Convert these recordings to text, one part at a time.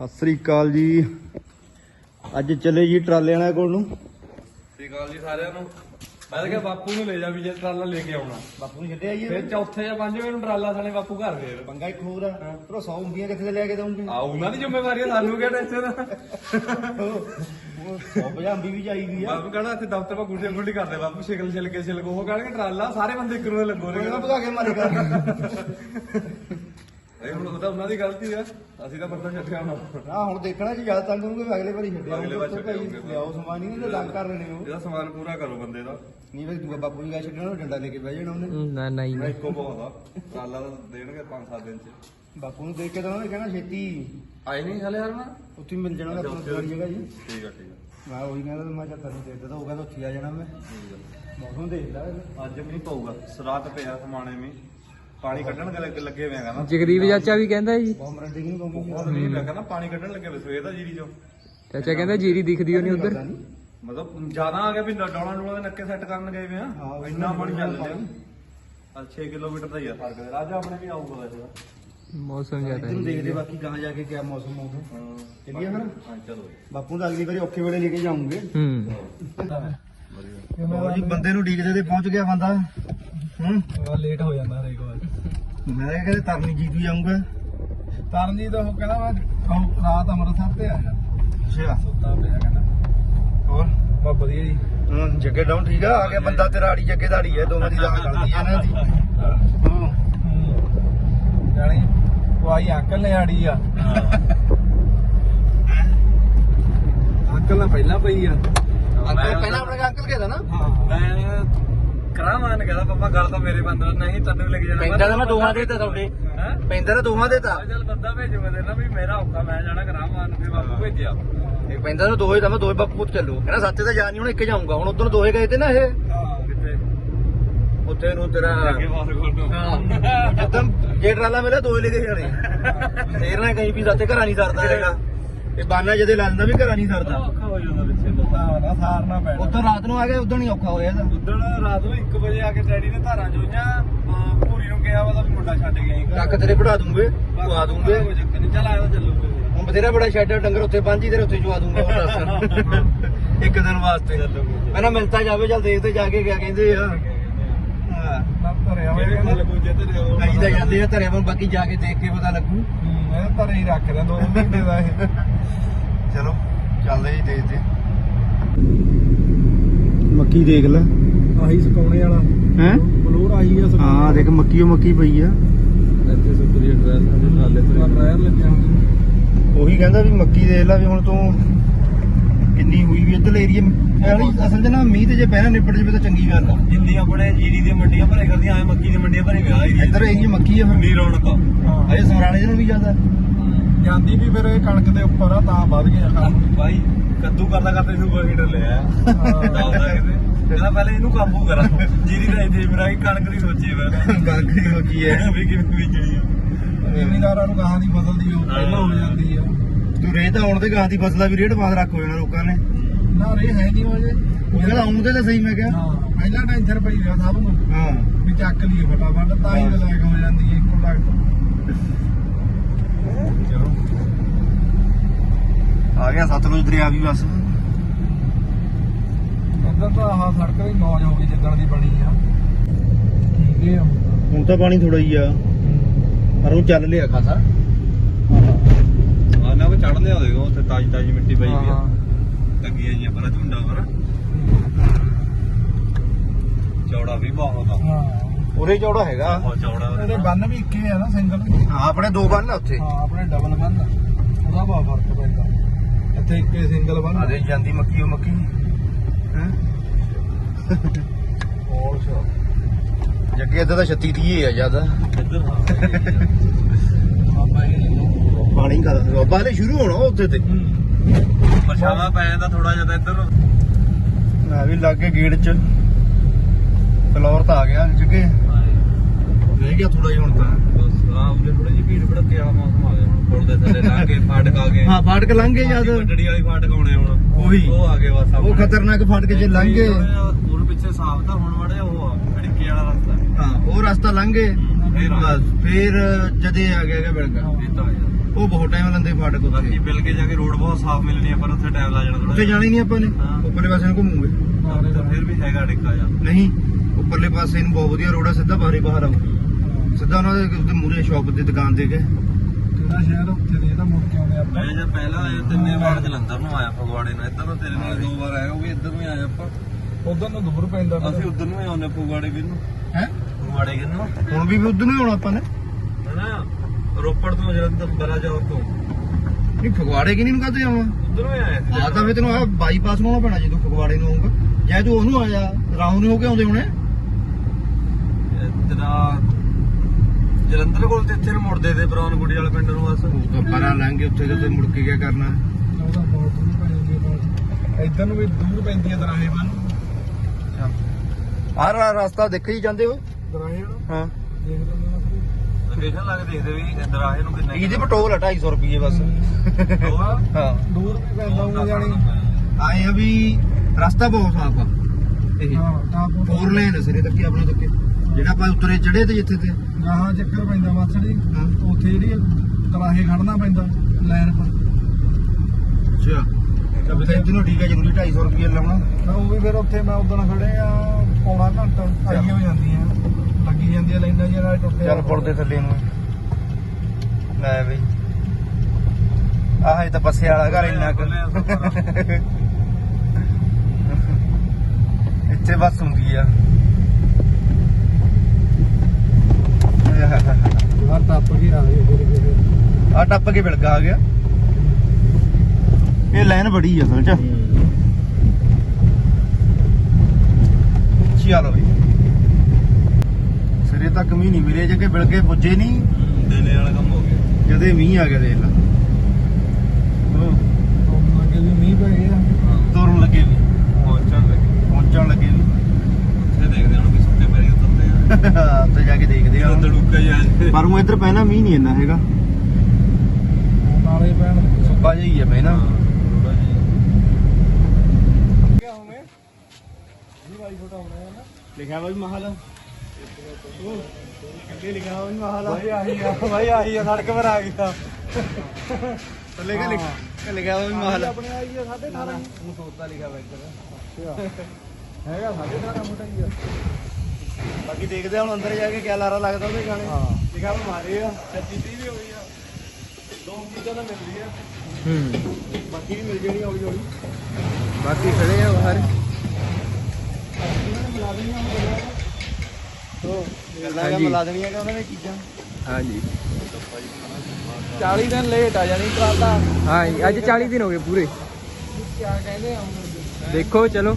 ਸਤਿ ਸ੍ਰੀ ਅਕਾਲ ਜੀ। ਅੱਜ ਚੱਲੇ ਜੀ ਟਰਾਲੇ ਵਾਲਿਆਂ ਕੋਲ ਨੂੰ। ਸਤਿ ਗੱਲ ਜੀ ਸਾਰਿਆਂ ਨੂੰ। ਮੈਂ ਤਾਂ ਕਿਹਾ ਬਾਪੂ ਨੂੰ ਲੈ ਜਾ ਵੀ ਜੇ ਟਰਾਲਾ ਲੈ ਕੇ ਆਉਣਾ। ਬਾਪੂ ਨੂੰ ਛੱਡਿਆ ਜੀ ਫਿਰ ਚੌਥੇ ਜਾਂ ਪੰਜਵੇਂ ਨੂੰ ਟਰਾਲਾ ਸਾਲੇ ਬਾਪੂ ਘਰ ਫੇਰ ਪੰਗਾ ਇੱਕ ਹੋਰ ਆ। ਪਰ 100 ਉਂਗੀਆਂ ਕਿੱਥੇ ਲੈ ਕੇ ਦਊਂਗੇ? ਆ ਉਹਨਾਂ ਦੀ ਜ਼ਿੰਮੇਵਾਰੀ ਆ ਸਾਨੂੰ ਕਿਹੜਾ ਟੈਨਸ਼ਨ ਉਹ ਪੰਜਾਬੀ ਵੀ ਚਾਹੀਦੀ ਆ। ਬਾਪੂ ਕਹਿੰਦਾ ਇੱਥੇ ਦਫ਼ਤਰ ਪਾ ਗੁੱਡੇ ਗੁੱਡੀ ਕਰਦੇ ਬਾਪੂ ਸ਼ਿਕਲ ਛਿਲ ਕੇ ਛਿਲ ਉਹ ਕਹਿਣਗੇ ਟਰਾਲਾ ਸਾਰੇ ਬੰਦੇ ਇੱਕ ਨੂੰ ਲੱਗੋ ਨੇ ਉਹਨਾਂ ਭਗਾ ਕੇ ਹੁਣ ਉਹ ਤਾਂ ਉਹਨਾਂ ਦੀ ਗਲਤੀ ਆ। ਅਸੀਂ ਤਾਂ ਬੰਦਾ ਛੱਡਿਆ ਹੋਣਾ ਨਾ। ਹੁਣ ਦੇਖਣਾ ਜੀ ਜ਼ਿਆਦਾ ਤੰਗ ਕਰੂਗੇ ਅਗਲੇ ਵਾਰੀ ਛੱਡਿਆ ਅਗਲੇ ਵਾਰੀ ਛੱਡਿਆਉਂਗੇ। ਲਿਆਓ ਸਮਾਨ ਨਹੀਂ ਤੇ ਤੰਗ ਕਰ ਲੈਣੇ ਉਹ। ਇਹਦਾ ਸਮਾਨ ਪੂਰਾ ਕਰੋ ਬੰਦੇ ਦਾ। ਨਹੀਂ ਵੇ ਦੂਆ ਬਾਪੂ ਜੀ ਗਾ ਛੱਡਣਾ ਉਹ ਡੰਡਾ ਲੈ ਕੇ ਬਹਿ ਜਾਣਾ ਉਹਨੇ। ਨਾ ਨਹੀਂ ਮੈਂ ਇੱਕੋ ਬਹੁਤ ਆ। ਤਾਂ ਦੇਣਗੇ 5-7 ਦਿਨ ਚ। ਬਾਪੂ ਨੂੰ ਦੇਖ ਕੇ ਤਾਂ ਉਹਨੇ ਕਹਿਣਾ ਛੇਤੀ। ਆਏ ਨਹੀਂ ਹਲੇ ਹਰ ਉੱਥੇ ਹੀ ਮਿਲ ਜਾਣਾ ਆਪਣਾ ਸਾਰੀ ਜਗ੍ਹਾ ਜੀ। ਠੀਕ ਆ ਠੀਕ ਮੈਂ ਉਹੀ ਕਹਿੰਦਾ ਮੈਂ ਚੱਲ ਤੈਨੂੰ ਦੇ ਦਿੱਤਾ ਉਹ ਕਹਿੰਦਾ ਉੱਥੇ ਆ ਜਾਣਾ ਮੈਂ। ਆ। ਮੌਸਮ ਦੇਖ ਲੈ ਅੱਜ ਮੀਂਹ ਪਊਗਾ। ਸਰਾਤ ਪਿਆ ਸਮਾਣੇ ਮੀਂਹ। ਪਾਣੀ ਕੱਢਣ ਲੱਗੇ ਲੱਗੇ ਹੋਏ ਆ ਕਹਿੰਦਾ। ਜਗਦੀਪ ਚਾਚਾ ਵੀ ਕਹਿੰਦਾ ਜੀ। ਬਹੁਤ ਮਰੰਡੀ ਨਹੀਂ ਕਹੂੰਗੀ ਬਹੁਤ ਮੀਂਹ ਪਿਆ ਕਹਿੰਦਾ ਪਾਣੀ ਕੱਢਣ ਲੱਗੇ ਵੇ ਸਵੇਰ ਦਾ ਜੀਰੀ ਚੋਂ। ਚਾਚਾ ਕਹਿੰਦਾ ਜੀਰੀ ਦਿਖਦੀ ਹੋਣੀ ਉਧਰ। ਮਤਲਬ ਜ਼ਿਆਦਾ ਆ ਗਿਆ ਵੀ ਡੌਲਾਂ ਡੋਲਾਂ ਦੇ ਨੱਕੇ ਸੈੱਟ ਕਰਨ ਗਏ ਵੇ ਆ। ਇੰਨਾ ਪਾਣੀ ਚੱਲ ਰਿਹਾ। 6 ਕਿਲੋਮੀਟਰ ਦਾ ਹੀ ਆ ਫ਼ਰਕ ਦੇ ਅੱਜ ਆਪਣੇ ਵੀ ਆਊਗਾ ਵੈਸੇ ਮੌਸਮ ਜ਼ਿਆਦਾ ਹੈ। ਦੇਖਦੇ ਬਾਕੀ ਗਾਂ ਜਾ ਕੇ ਕਿਆ ਮੌਸਮ ਹੋਊਗਾ ਹਾਂ। ਚੱਲੀਏ ਫਿਰ ਹਾਂ ਚਲੋ। ਬਾਪੂ ਦਾ ਅਗਲੀ ਵਾਰੀ ਔਖੇ ਵੇਲੇ ਲੈ ਕੇ ਜਾਉਂਗੇ ਹੂੰ। ਜੀ ਬੰਦੇ ਨੂੰ ਡੀਕਦੇ ਤੇ ਪਹੁੰਚ ਗਿਆ ਬੰਦਾ। ਹੂੰ? ਲੇਟ ਹੋ ਜਾਂਦਾ ਹਰੇਕ ਵਾਰ। ਮੈਂ ਕਿਹਾ ਕਹਿੰਦੇ ਤਰਨੀ ਜੀ ਵੀ ਜਾਊਂਗਾ ਤਰਨਜੀਤ ਉਹ ਕਹਿੰਦਾ ਮੈਂ ਉਹ ਰਾਤ ਅੰਮ੍ਰਿਤਸਰ ਤੇ ਆਇਆ। ਅੱਛਾ। ਸੁੱਤਾ ਪਿਆ ਕਹਿੰਦਾ। ਹੋਰ? ਬਾ ਵਧੀਆ ਜੀ। ਹਾਂ ਜੱਗੇ ਡਾਊਨ ਠੀਕ ਆ? ਆ ਗਿਆ ਬੰਦਾ ਤੇਰਾ ਆੜੀ ਜੱਗੇ ਦਾੜੀ ਹੈ ਦੋਵਾਂ ਦੀ ਰਾਹ ਚੱਲਦੀ ਹੈ ਇਹਨਾਂ ਦੀ ਹਾਂ। ਜਾਣੀ ਉਹ ਆਈ ਅੰਕਲ ਨੇ ਆੜੀ ਆ। ਅੰਕਲ ਨਾਲ ਪਹਿਲਾਂ ਪਈ ਆ। ਅੰਕਲ ਪਹਿਲਾਂ ਆਪਣੇ ਅੰਕਲ ਕਹਿੰਦਾ ਨਾ। ਹਾਂ। ਮੈਂ ਕਰਾਵਾਂ ਨੇ ਕਹਿੰਦਾ ਪਾਪਾ ਗੱਲ ਤਾਂ ਮੇਰੇ ਬੰਦਰ ਨਹੀਂ ਤੈਨੂੰ ਵੀ ਲੈ ਕੇ ਜਾਣਾ ਪੈਂਦਾ ਤਾਂ ਮੈਂ ਦੋਵਾਂ ਦੇ ਤਾਂ ਤੁਹਾਡੇ। ਹੈ? ਪੈਂਦਾ ਤਾਂ ਦੋਵਾਂ ਦੇ ਤਾਂ। ਚੱਲ ਬੰਦਾ ਭੇਜੂਗਾ ਤੇ ਨਾ ਵੀ ਮੇਰਾ ਔਖਾ ਮੈਂ ਜਾਣਾ ਕਰਾਵਾਂ ਤੇ ਬਾਪੂ ਭੇਜਿਆ। ਇਹ ਪੈਂਦਾ ਤਾਂ ਦੋਏ ਤਾਂ ਮੈਂ ਦੋਏ ਬਾਪੂ ਪੁੱਤ ਚੱਲੋ। ਕਹਿੰਦਾ ਸੱਤੇ ਤਾਂ ਜਾ ਨਹੀਂ ਹੁਣ ਇੱਕ ਜਾਊਂਗਾ। ਹੁਣ ਉਧਰ ਦੋਏ ਗਏ ਤੇ ਨਾ ਇਹ? ਕਿੱਥੇ? ਉੱਥੇ ਨੂੰ ਤੇਰਾ ਅੱਗੇ ਬਾਸ ਕੋਲ ਨੂੰ। ਹਾਂ। ਜਦੋਂ ਜੇ ਟਰਾਲਾ ਮਿਲਿਆ ਦੋਏ ਲੈ ਕੇ ਜਾਣੇ। ਫੇਰ ਨਾ ਕਹੀਂ ਵੀ ਸਾਤੇ ਘਰਾਂ ਨਹੀਂ ਸਰਦਾ ਹੈਗਾ ਇਹ ਬਾਨਾ ਜਦੇ ਲਾ ਦਿੰਦਾ ਵੀ ਘਰਾਂ ਨਹੀਂ ਸਰਦਾ। ਔਖਾ ਹੋ ਜਾਂਦਾ ਪਿੱਛੇ ਤੋਂ ਹਾਂ ਨਾ ਸਾਰਨਾ ਪੈਣਾ। ਉੱਧਰ ਰਾਤ ਨੂੰ ਆ ਗਿਆ ਉਦੋਂ ਨਹੀਂ ਔਖਾ ਹੋਇਆ ਇਹਦਾ। ਉਦੋਂ ਰਾਤ ਨੂੰ 1 ਵਜੇ ਆ ਕੇ ਡੈਡੀ ਨੇ ਧਾਰਾਂ ਜੋਈਆਂ ਅਹ ਭੂਰੀ ਨੂੰ ਕਿਹਾ ਵਾ ਤਾਂ ਵੀ ਮੁੰਡਾ ਛੱਡ ਗਿਆ ਸੀ ਟੱਕ ਤੇਰੇ ਪੜਾ ਦੂੰਗੇ ਪਵਾ ਦੂੰਗੇ ਕੋਈ ਚੱਕਰ ਨਹੀਂ ਚੱਲ ਆਇਆ ਤਾਂ ਚੱਲੂਗੇ। ਹੁਣ ਬਥੇਰਾ ਬੜਾ ਸ਼ੈਡ ਡੰਗਰ ਉੱਥੇ ਬਾਂਝੀ ਤੇਰੇ ਉੱਥੇ ਚਵਾ ਦੂੰਗਾ ਹੁਣ ਦੱਸ। ਇੱਕ ਦਿਨ ਵਾਸਤੇ। ਪਹਿਲਾਂ ਮਿਲਤਾ ਜਾਵੇ ਚੱਲ ਦੇਖਦੇ ਜਾ ਕੇ ਕਿਆ ਕਹਿੰਦੇ ਆ। ਹਾਂ। ਨਾ ਧਰਿਆ ਹੋਇਆ ਮੇਰੇ ਕਹਿੰਦਾ। ਨਾਲ ਕੋਈ ਤਾਂ ਜਾਂਦੇ ਆ ਧਰੇ ਪਰ ਬਾਕੀ ਜਾ ਕੇ ਦੇਖ ਕੇ ਪਤਾ ਲੱਗੂ। ਹੂੰ, ਇਹ ਧਰੇ ਹੀ ਰੱਖਦਾ ਦੋ ਮਹੀਨੇ ਦਾ ਇਹ। ਚਲੋ ਚੱਲਦੇ ਜੀ। ਦੇਖਦੇ ਮੱਕੀ ਦੇਖ ਲੈ। ਆਹੀ ਸੁਕਾਉਣੇ ਵਾਲਾ। ਹੈ? ਬਲੂਰ ਆਈ ਆ ਹਾਂ ਦੇਖ ਮੱਕੀ ਓ ਮੱਕੀ ਪਈ ਆ। ਇੱਥੇ ਸੁਪਰੀ ਡਰੈਸ ਸਾਡੇ ਨਾਲੇ ਟਾਇਰ ਲੱਗਿਆ ਹੁੰਦਾ ਉਹੀ ਕਹਿੰਦਾ ਵੀ ਮੱਕੀ ਦੇਖ ਲੈ ਵੀ ਹੁਣ ਤੂੰ ਕਿੰਨੀ ਹੋਈ ਵੀ ਇੱਧਰ ਏਰੀਆ ਵਾਲੀ ਅਸਲ 'ਚ ਨਾ ਮੀਂਹ ਤੇ ਜੇ ਪਹਿਣਾ ਨਿਪਟ ਜਵੇ ਤਾਂ ਚੰਗੀ ਗੱਲ ਆ। ਜਿੰਨੀ ਆਪਣੇ ਜੀਰੀ ਦੀਆਂ ਮੰਡੀਆਂ ਭਰੇ ਕਰਦੀਆਂ ਐ ਮੱਕੀ ਦੀਆਂ ਮੰਡੀਆਂ ਭਰੇ ਵਿਆਹ ਹੀ ਇੱਧਰ ਏਰੀਆ ਮੱਕੀ ਆ ਫਿਰ। ਨਹੀਂ ਰੌਣਕ। ਹਾਂ। ਅਜੇ ਸਮਰਾਲੇ ਨੂੰ ਵੀ ਜ਼ਿਆਦਾ। ਜਾਂਦੀ ਵੀ ਫਿਰ ਇਹ ਕਣਕ ਦੇ ਉੱਪਰ ਆ ਤਾਂ ਵੱਧ ਗਿਆ ਕੰਮ ਭਾਈ ਕੱਦੂ ਕਰਦਾ ਕਰਦਾ ਸੁਪਰ ਹੀਟਰ ਲਿਆ। ਹਾਂ। ਦੱਸਦਾ ਕਿਤੇ। ਕਹਿੰਦਾ ਪਹਿਲੇ ਇਹਨੂੰ ਕਾਬੂ ਕਰਾਂ। ਜੀਰੀ ਦਾ ਇੱਥੇ ਮੇਰਾ ਕਿ ਕਣਕ ਦੀ ਸੋਚੀ ਮੈਂ ਬਾਕੀ ਹੋ ਕੀ ਹੈ ਵੀ ਕਿਵੇਂ ਬੀਜਣੀ ਆ। ਜ਼ਿਮੀਦਾਰਾਂ ਨੂੰ ਗਾਹਾਂ ਦੀ ਫਸਲ ਦੀ ਉਹ ਪਹਿਲਾਂ ਹੋ ਜਾਂਦੀ ਆ। ਤੂੰ ਰੇਹ ਤਾਂ ਆਉਣ ਤੇ ਗਾਂ ਦੀ ਫਸਲਾ ਵੀ ਰੇਟ ਬਾਦ ਰੱਖ ਹੋ ਜਾਣਾ ਲੋਕਾਂ ਨੇ। ਨਾ ਰੇ ਹੈ ਨਹੀਂ ਹੋਜੇ। ਉਹ ਕਹਿੰਦਾ ਆਉਣ ਤੇ ਸਹੀ ਮੈਂ ਕਿਹਾ। ਹਾਂ ਪਹਿਲਾਂ ਟੈਨਸ਼ਨ ਪਈ ਆ ਸਭ ਨੂੰ। ਹਾਂ। ਵੀ ਚੱਕ ਲਈਏ ਫਟਾਫਟ ਤਾਂ ਹੀ ਲਾਇਕ ਹੋ ਜਾਂਦੀ ਹੈ ਇੱਕੋ ਲੱਗ ਚਲੋ ਆ ਗਿਆ ਸਤਲੁਜ ਦਰਿਆ ਵੀ ਬਸ। ਇੱਧਰ ਤਾਂ ਆਹ ਸੜਕ ਵੀ ਮੌਜ ਹੋ ਗਈ ਜਿੱਦਣ ਦੀ ਬਣੀ ਆ। ਠੀਕ ਹੈ ਹੁਣ ਤਾਂ ਪਾਣੀ ਥੋੜਾ ਹੀ ਆ। ਪਰ ਉਹ ਚੱਲ ਲਿਆ ਖਾਸਾ। ਆ ਨਾ ਉਹ ਚੜ ਲਿਆ ਦੇਖੋ ਉੱਥੇ ਤਾਜੀ ਤਾਜੀ ਮਿੱਟੀ ਪਈ ਵੀ ਆ। ਲੱਗੀਆਂ ਜੀਆਂ ਪਰ ਝੁੰਡਾ ਪਰ। ਚੌੜਾ ਵੀ ਬਹੁਤ ਆ। ਹਾਂ। ਉਰੇ ਚੌੜਾ ਹੈਗਾ। ਬਹੁਤ ਚੌੜਾ ਇਹਦੇ ਬੰਨ ਵੀ ਇੱਕੇ ਆ ਨਾ ਸਿੰਗਲ ਹਾਂ ਆਪਣੇ ਦੋ ਬੰਨ ਆ ਉੱਥੇ। ਹਾਂ ਆਪਣੇ ਡਬਲ ਬੰਨ ਉਹਦਾ ਬਹੁਤ ਫ਼ਰਕ ਪੈਂਦਾ। ਇੱਥੇ ਇੱਕੇ ਸਿੰਗਲ ਬੰਨ ਆਦੇ ਜਾਂਦੀ ਮੱਕੀ ਉਹ ਮੱਕੀ। ਹੈ? ਹੋਰ ਸ਼ੋ ਜੱਗੇ ਇੱਧਰ ਤਾਂ 36 30 ਆ ਜ਼ਿਆਦਾ। ਇੱਧਰ ਪਾਣੀ ਕਰ ਬਾਬਾ ਹਲੇ ਸ਼ੁਰੂ ਹੋਣਾ ਉੱਥੇ ਤੇ। ਪਰਛਾਵਾਂ ਪੈ ਜਾਂਦਾ ਥੋੜਾ ਜਿਹਾ ਤਾਂ ਇੱਧਰ ਮੈਂ ਵੀ ਲੱਗ ਕੇ ਗੇਟ 'ਚ। ਫਲੋਰ ਤਾਂ ਆ ਗਿਆ ਜੱਗੇ। ਰਹਿ ਗਿਆ ਥੋੜਾ ਜਿਹਾ ਹੁਣ ਤਾਂ। ਬਸ ਆ ਉਹਦੇ ਥੋੜੀ ਜਿਹੀ ਭੀੜ ਭੜੱਕੇ ਵਾਲਾ ਮੌਸਮ ਆ ਗਿਆ ਹੁਣ। ਪੁਲ ਦੇ ਥੱਲੇ ਲਾ ਕੇ ਫਾਟਕ ਆ ਗਏ। ਹਾਂ ਫਾਟਕ ਲੰਘ ਗਏ ਜਦ। ਗੱਡੜੀ ਵਾਲੀ ਫਾਟਕ ਆਉਣੇ ਹੁਣ। ਉਹੀ। ਉਹ ਆ ਗਏ ਬਸ ਉਹ ਖਤਰਨਾਕ ਫਾਟਕ 'ਚ ਲੰਘ ਗਏ। ਪਿੱਛੇ ਸਾਫ਼ ਤਾਂ ਹੁਣ ਮੜਿਆ ਉਹ ਆ ਖੜਕੀ ਵਾਲਾ ਰਸਤਾ। ਹਾਂ ਉਹ ਰਸਤਾ ਲੰਘ ਗਏ। ਫੇਰ ਆ ਬਸ ਫੇਰ ਜਦੇ ਆ ਗਿਆ ਕਿ ਬਿਲਕਾ ਇਹ ਤਾਂ ਆ ਜਾਂਦਾ ਉਹ ਬਹੁਤ ਟਾਈਮ ਲੈਂਦੇ ਫਾਟਕ ਬਾਕੀ ਉੱਥੇ ਮਿਲ ਕੇ ਜਾ ਕੇ ਰੋਡ ਬਹੁਤ ਸਾਫ਼ ਮਿਲਣੀ ਆ ਪਰ ਉੱਥੇ ਟਾਈਮ ਲੱਗ ਜਾਣਾ ਉੱਥੇ ਥੋੜਾ ਜਾਣਾ ਹੀ ਨਹੀਂ ਆਪਾਂ ਨੇ। ਹਾਂ। ਉੱਪਰਲੇ ਪਾਸੇ ਨੂੰ ਘੁੰਮੂਗੇ। ਫਿਰ ਵੀ ਹੈਗਾ ਡਿੱਕਾ ਜਾ ਨਹੀਂ ਉੱਪਰਲੇ ਪਾਸੇ ਨੂੰ ਬਹੁਤ ਵਧੀਆ ਰੋਡ ਆ ਸਿੱਧਾ ਬਾਹਰੇ ਬਾਹਰ ਆਉ ਸਿੱਧਾ ਉਹਨਾਂ ਦੇ ਉੱਤੇ ਮੂਰੇ ਸ਼ਾਪ ਦੀ ਦੁਕਾਨ ਤੇ ਗਏ ਕਿਹੜਾ ਸ਼ਹਿਰ ਆ? ਉੱਥੇ ਦੇ ਇਹਦਾ ਮੁੜ ਕੇ ਆਉਂਦੇ ਆਪਾਂ। ਮੈਂ ਜਦ ਪਹਿਲਾਂ ਆਇਆ ਤਿੰਨੇ ਵਾਰ ਜਲੰਧਰ ਨੂੰ ਆਇਆ ਫਗਵਾੜੇ ਨੂੰ। ਇੱਧਰ ਨੂੰ ਤੇਰੇ ਨਾਲ ਦੋ ਵਾਰ ਆਇਆ ਉਹ ਵੀ ਇੱਧਰ ਨੂੰ ਹੀ ਆਇਆ ਆਪਾਂ। ਉਧਰ ਨੂੰ ਦੂਰ ਪੈਂਦਾ ਫਿਰ। ਅਸੀਂ ਉੱਧਰ ਨੂੰ ਹੀ ਆਉਂਦੇ ਫਗਵਾੜੇ ਕਿੰਨੂ ਹੈ? ਫਗਵਾੜੇ ਕਿੰਨੂ ਹੁਣ ਵੀ ਉਧਰ ਨੂੰ ਹੀ ਆਉਣਾ ਆਪਾਂ ਨੇ? ਹਨਾ ਰੋਪੜ ਤੋਂ ਜਲੰਧਰ ਬਲਾਚੌਰ ਤੋਂ। ਨਹੀਂ ਫਗਵਾੜੇ ਕਿ ਨਹੀਂ ਕਾਤੇ ਆਉਣਾ ਉੱਧਰ ਨੂੰ ਹੀ ਆਏ ਸੀ ਆ ਤਾਂ ਫੇ ਤੈਨੂੰ ਆ ਬਾਈਪਾਸ ਨੂੰ ਆਉਣਾ ਪੈਣਾ ਜੇ ਤੂੰ ਫਗਵਾੜੇ ਨੂੰ ਆਉਂਗਾ ਜਾਂ ਤੂੰ ਉਹਨੂੰ ਆਇਆ ਰਾਹੋਂ ਨੂੰ ਹੋ ਕੇ ਆਉਂਦੇ ਹੋਣੇ? ਤੇਰਾ ਜਲੰਧਰ ਕੋਲ ਤੇ ਇੱਥੇ ਨੂੰ ਮੁੜਦੇ ਤੇ ਬਰੌਨ ਗੁੜੀ ਵਾਲੇ ਪਿੰਡ ਨੂੰ ਬਸ। ਉਹ ਤਾਂ ਪਰਾਂ ਲੰਘ ਕੇ ਉੱਥੇ ਤੇ ਮੁੜ ਕੇ ਕੀ ਕਰਨਾ? ਉਹਦਾ ਪੈ ਜਾਂਦੀ ਇੱਧਰ ਨੂੰ ਵੀ ਦੂਰ ਪੈਂਦੀ ਹੈ ਦਰਾਹੇ ਵੱਲ। ਨੂੰ ਆਹ ਰਸਤਾ ਦੇਖੇ ਹੀ ਜਾਂਦੇ ਹੋ? ਦਰਾਹੇ ਵਾਲਾ। ਹਾਂ। ਦੇਖ ਫਿਰ। ਲੋਕੇਸ਼ਨ ਲਾ ਕੇ ਦੇਖਦੇ ਵੀ ਆਏ ਨੂੰ ਕਿੰਨੇ ਇਹਦੇ ਪਰ ਟੋਲ ਆ 250 ਰੁਪਏ ਬਸ। ਹਾਂ। ਦੂਰ ਵੀ ਪੈਂਦਾ ਉਹ ਜਾਣੀ। ਆਏ ਆ ਵੀ ਰਸਤਾ ਬਹੁਤ ਸਾਫ਼ ਆ। ਇਹ ਹਾਂ ਫੋਰ ਲੇਨ ਸਿਰੇ ਤੱਕ ਆਪਣੇ ਤੱਕ ਜਿਹੜਾ ਆਪਾਂ ਉੱਤਰੇ ਚੜੇ ਤੇ ਜਿੱਥੇ ਤੇ। ਗਾਹਾਂ ਚੱਕਰ ਪੈਂਦਾ ਮਾਸੜੀ ਉੱਥੇ ਜਿਹੜੀ ਦਰਾਹੇ ਖੜਨਾ ਪੈਂਦਾ ਲਾਈਨ ਪਰ। ਅੱਛਾ। ਉੱਥੇ ਇਧਰੋਂ ਠੀਕ ਹੈ ਜ਼ਰੂਰੀ 250 ਰੁਪਏ ਲਾਉਣਾ। ਤਾਂ ਉਹ ਵੀ ਫਿਰ ਉੱਥੇ ਮੈਂ ਉਦੋਂ ਖੜੇ ਆ ਪੌਣਾ ਘੰਟਾ ਆਈ ਹੋ ਜਾਂਦੀਆਂ ਲੱਗੀ ਜਾਂਦੀਆਂ ਲਾਈਨਾਂ ਜਿਹਾ ਨਾਲ ਟੁੱਟਿਆ। ਚੱਲ ਪੁਲ ਦੇ ਥੱਲੇ ਨੂੰ। ਲੈ ਬਈ। ਆਹ ਇਹ ਤਾਂ ਪੱਸੇ ਵਾਲਾ ਘਰ ਇੰਨਾ ਕੁ। ਇੱਥੇ ਬੱਸ ਹੁੰਦੀ ਆ। ਹਰ ਟੱਪ ਕੇ ਆ ਗਏ ਫਿਰ ਫਿਰ। ਆ ਟੱਪ ਕੇ ਬਿਲਗਾ ਆ ਗਿਆ। ਇਹ ਲਾਈਨ ਬੜੀ ਆ ਅਸਲ ਚ। ਚਲੋ ਬਈ। ਸਿਰੇ ਤੱਕ ਮੀਂਹ ਨਹੀਂ ਮਿਲੇ ਜੇ ਕਿ ਬਿਲਗੇ ਪੁੱਜੇ ਨਹੀਂ। ਦੇਨੇ ਵਾਲਾ ਕੰਮ ਹੋ ਗਿਆ। ਜਦੇ ਮੀਂਹ ਆ ਗਿਆ ਦੇਖ ਲਾ। ਉਹ ਤੋਂ ਅੱਗੇ ਵੀ ਮੀਂਹ ਪੈ ਗਿਆ ਤੁਰਨ ਲੱਗੇ। ਵੀ ਪਹੁੰਚਣ ਲੱਗੇ। ਪਹੁੰਚਣ ਲੱਗੇ ਵੀ ਉੱਥੇ ਦੇਖਦੇ ਹਾਂ ਵੀ ਸੁੱਕੇ ਪੈਰੀ ਉਤਰਦੇ ਆ ਉੱਥੇ ਜਾ ਕੇ ਦੇਖਦੇ ਆ। ਦੜੂਕਾ ਹੀ ਆ ਜੇ ਪਰ ਉਹ ਇੱਧਰ ਪਹਿਲਾਂ ਮੀਂਹ ਨਹੀਂ ਇੰਨਾ ਹੈਗਾ। ਨਾਲੇ ਪੈਣ ਸੁੱਕਾ ਜਿਹਾ ਹੀ ਪਹਿਲਾਂ ਲਿਖਿਆ ਵੀ ਮਹਾਲ। ਅੱਗੇ ਲਿਖਿਆ ਆਹੀ ਆ ਭਾਈ ਆਹੀ ਆ ਸੜਕ ਪਰ ਆ ਗਿਆ ਥੱਲੇ ਕਿ ਲਿਖ- ਲਿਖਿਆ ਵੀ ਮਹਾਲ? ਆਪਣੇ ਆਈ ਆ 18.5 ਨੂੰ ਸੋਤਾ ਲਿਖਿਆ ਵਾ ਇੱਧਰ। ਹੈਗਾ 18.5 ਫੁੱਟ ਹੀ ਆ। ਬਾਕੀ ਦੇਖਦੇ ਆ ਹੁਣ ਅੰਦਰ ਜਾ ਕੇ ਕਿਆ ਲਾਰਾ ਲੱਗਦਾ ਉਹਦੇ ਗਾਣੇ। ਹਾਂ। ਲਿਖਿਆ ਵਾ ਮਾਰੇ ਆ। 36 30 ਵੀ ਹੋ ਗਈ ਆ। ਦੋ ਚੀਜ਼ਾਂ ਤਾਂ ਮਿਲਦੀ ਆ ਹੂੰ। ਬਾਕੀ ਵੀ ਮਿਲ ਜਾਣੀ ਹੌਲੀ ਹੌਲੀ। ਬਾਕੀ ਖੜੇ ਆ ਬਾਹਰ ਗੱਲਾਂ। ਹਾਂਜੀ। ਮਿਲਾ ਦੇਣੀਆਂ ਕਿ ਉਹਨਾਂ ਨੇ ਚੀਜ਼ਾਂ। ਹਾਂਜੀ। 40 ਦਿਨ ਲੇਟ ਆ ਜਾਣੀ ਟਰਾਲਾ ਹਾਂ ਜੀ, ਅੱਜ 40 ਦਿਨ ਹੋ ਗਏ ਪੂਰੇ। ਕਿਆ ਕਹਿੰਦੇ ਆ ਦੇਖੋ ਚਲੋ।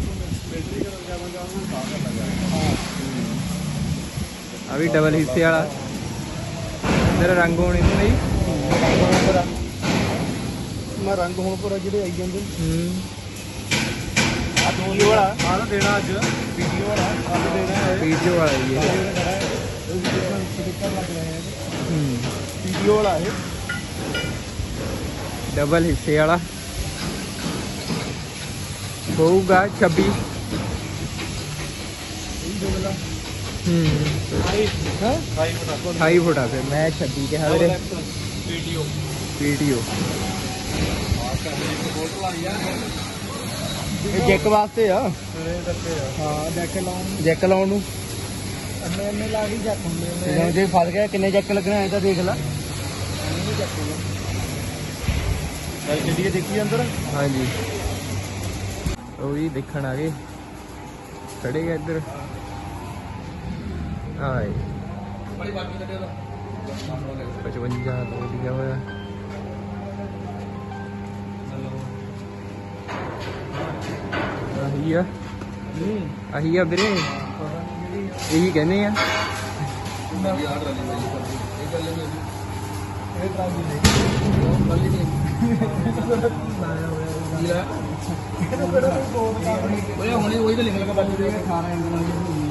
ਆ ਵੀ ਡਬਲ ਹਿੱਸੇ ਵਾਲਾ। ਤੇਰਾ ਰੰਗ ਹੋਣੀ ਨੂੰ ਨਹੀਂ। ਮੈਂ ਰੰਗ ਹੁਣ ਪੂਰਾ ਜਿਹੜੇ ਆਈ ਜਾਂਦੇ ਹੂੰ। ਆ ਦੋ ਵਾਲਾ। ਆਹ ਤਾਂ ਦੇਣਾ ਅੱਜ। ਵੀਡੀਓ ਵਾਲਾ। ਅੱਜ ਦੇਣਾ ਹੈ ਵੀਡੀਓ ਵਾਲਾ ਹੀ ਹੈ। ਹੂੰ ਵੀਡੀਓ ਵਾਲਾ ਇਹ। ਡਬਲ ਹਿੱਸੇ ਵਾਲਾ। ਹੋਊਗਾ 26 ਹੂੰ। ਹਾਂ? ਸਾਈ ਫਟਾ 28 ਫੁੱਟ ਆ ਫਿਰ ਮੈਂ 26 ਕਿਹਾ ਵੀਰੇ। ਵੀਡੀਓ ਵੀਡੀਓ ਇਹ ਜੈਕ ਵਾਸਤੇ ਆ। ਹਾਂ ਦੇਖ ਲਾਉਂ ਜੈਕ ਲਾਉਣ ਨੂੰ। ਅੰਨੇ ਅੰਨੇ ਲਾ ਕੇ ਜੱਕ ਹੁੰਦੇ ਨੇ। ਜੇ ਫਸ ਗਿਆ। ਕਿੰਨੇ ਜੈਕ ਲੱਗਣਾ ਹੈ ਤਾਂ ਦੇਖ ਲੈ। ਚੱਲ ਚੱਲੀਏ ਦੇਖੀ ਅੰਦਰ? ਹਾਂਜੀ। ਉਹ ਵੀ ਦੇਖਣ ਆ ਗਏ। ਖੜੇ ਗਏ ਇੱਧਰ। ਆਏ। 55 ਤੋਂ ਲਿਖਿਆ ਹੋਇਆ। ਆਹੀ ਆ। ਆਹੀ ਆ ਵੀਰੇ। ਇਹੀ ਕਹਿੰਦੇ ਆ। ਦੇ। ਓਏ ਹੁਣੇ ਉਹੀ ਤਾਂ ਲਿਖ ਲਗਾ ਬਾਕੀ। ਦੇ 18 ਇੰਚ ਵਾਲੀ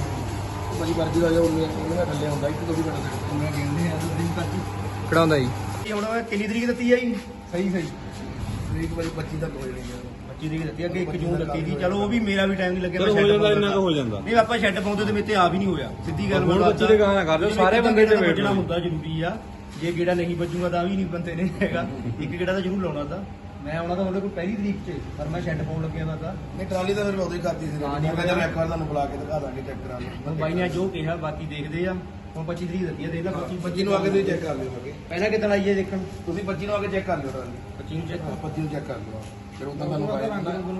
ਬੜੀ ਵਰਦੀ ਦਾ ਜੋ ਉਹਨੇ ਉਹਨੇ ਥੱਲੇ ਹੁੰਦਾ ਇੱਕ ਦੋ ਵੀ ਬਣਾ ਦੇ ਮੈਂ ਕਹਿੰਦੇ ਆ ਤੁਸੀਂ ਤੱਕ ਖੜਾਉਂਦਾ ਜੀ। ਹੁਣ ਉਹ ਕਿੰਨੀ ਤਰੀਕ ਦਿੱਤੀ ਆ ਜੀ? ਸਹੀ ਸਹੀ। ਤਰੀਕ ਵਾਲੀ 25 ਤੱਕ ਹੋ ਜਾਣੀ 25 ਤਰੀਕ ਦਿੱਤੀ ਅੱਗੇ 1 ਜੂਨ ਲੱਗੀ ਸੀ। ਚਲੋ ਉਹ ਵੀ ਮੇਰਾ ਵੀ ਟਾਈਮ ਨਹੀਂ ਲੱਗਿਆ ਚਲੋ ਹੋ ਜਾਂਦਾ ਪਾਉਂਦਾ ਇੰਨਾ ਕੁ ਹੋ ਜਾਂਦਾ। ਨਹੀਂ ਆਪਾਂ ਸ਼ੈੱਡ ਪਾਉਂਦੇ ਤੇ ਮੇਤੇ ਆ ਵੀ ਨਹੀਂ ਹੋਇਆ। ਸਿੱਧੀ ਗੱਲ ਹੁਣ ਮੈਂ ਬੱਚੀ ਦੇ ਗਾਣਾ ਕਰ ਲਿਓ, ਸਾਰੇ ਬੰਦੇ ਤੇ ਵੇਟ। ਹੁੰਦਾ ਜ਼ਰੂਰੀ ਆ ਜੇ ਗੇੜਾ ਨਹੀਂ ਵੱਜੂਗਾ ਤਾਂ ਵੀ ਨਹੀਂ ਬੰਦੇ ਨੇ ਹੈਗਾ। ਇੱਕ ਗੇੜਾ ਤਾਂ ਜ਼ਰੂਰ ਲਾਉਣਾ ਤਾਂ ਮੈਂ ਆਉਣਾ ਤਾਂ ਉਹਦੇ ਕੋਲ ਪਹਿਲੀ ਤਰੀਕ 'ਚ ਪਰ ਮੈਂ ਸ਼ੈੱਡ ਪਾਉਣ ਲੱਗਿਆ ਵਾ ਤਾਂ ਨਹੀਂ ਟਰਾਲੀ ਤਾਂ ਫਿਰ ਮੈਂ ਉਦੋਂ ਹੀ ਕਰਤੀ ਸੀ। ਹਾਂ, ਮੈਂ ਕਹਿੰਦਾ ਇੱਕ ਵਾਰ ਤੁਹਾਨੂੰ ਬੁਲਾ ਕੇ ਦਿਖਾ ਦਾਂਗੇ ਚੈੱਕ ਕਰਾ ਹੁਣ ਬਾਈ ਨੇ ਜੋ ਕਿਹਾ ਬਾਕੀ ਦੇਖਦੇ ਆ। ਹੁਣ 25 ਤਰੀਕ ਦਿੱਤੀ ਆ ਦੇਖ ਲੈ 25 25 ਨੂੰ ਆ ਕੇ ਤੁਸੀਂ ਚੈੱਕ ਕਰ ਲਿਓ ਅੱਗੇ ਪਹਿਲਾਂ ਕਿੱਦਣ ਆਈਏ ਦੇਖਣ? ਤੁਸੀਂ 25 ਨੂੰ ਆ ਕੇ ਚੈੱਕ ਕਰ ਲਿਓ ਟਰਾਲੀ। 25 ਨੂੰ ਚੈੱਕ 25 ਨੂੰ ਚੈੱਕ ਕਰ ਲਿਓ। ਫਿਰ ਉਹ ਤਾਂ ਤੁਹਾਨੂੰ ਪਾਇਆ